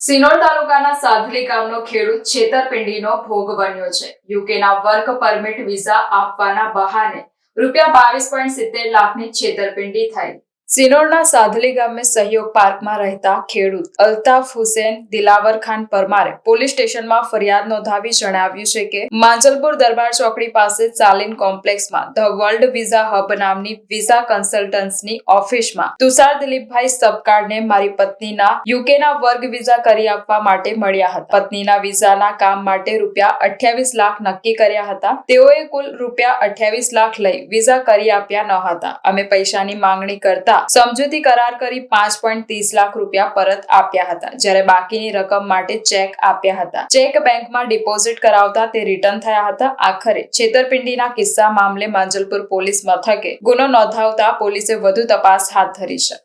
સિનોર તાલુકાના સાધલી ગામનો ખેડૂત છેતરપિંડીનો ભોગ બન્યો છે. યુકેના વર્ક પરમિટ વિઝા આપવાના બહાને રૂપિયા બાવીસ પોઈન્ટ સિત્તેર લાખની છેતરપિંડી થઈ. સિનોરના સાધલી ગામે સહયોગ પાર્કમાં રહેતા ખેડૂત અલ્તાફ હુસેન દિલાવર ખાન પરમારે પોલીસ સ્ટેશનમાં ફરિયાદ નોંધાવી જણાવ્યું છે કે માંજલપુર દરબાર ચોકડી પાસે ચાલીન કોમ્પ્લેક્સમાં ધ વર્લ્ડ વિઝા હબ નામની વિઝા કન્સલ્ટન્સની ઓફિસમાં તુષાર દિલીપભાઈ સબકાર્ડને મારી પત્નીના યુકેના વર્ગ વિઝા કરી આપવા માટે મળ્યા હતા. પત્નીના વિઝાના કામ માટે રૂપિયા અઠ્યાવીસ લાખ નક્કી કર્યા હતા. તેઓએ કુલ રૂપિયા અઠ્યાવીસ લાખ લઈ વિઝા કરી આપ્યા ન હતા. અમે પૈસાની માંગણી કરતા સમજૂતી કરાર કરી પાંચ પોઈન્ટ ત્રીસ લાખ રૂપિયા પરત આપ્યા હતા, જ્યારે બાકીની રકમ માટે ચેક આપ્યા હતા. ચેક બેંકમાં ડિપોઝિટ કરાવતા તે રિટર્ન થયા હતા. આખરે છેતરપિંડીના કિસ્સા મામલે માંજલપુર પોલીસ મથકે ગુનો નોંધાવતા પોલીસે વધુ તપાસ હાથ ધરી છે.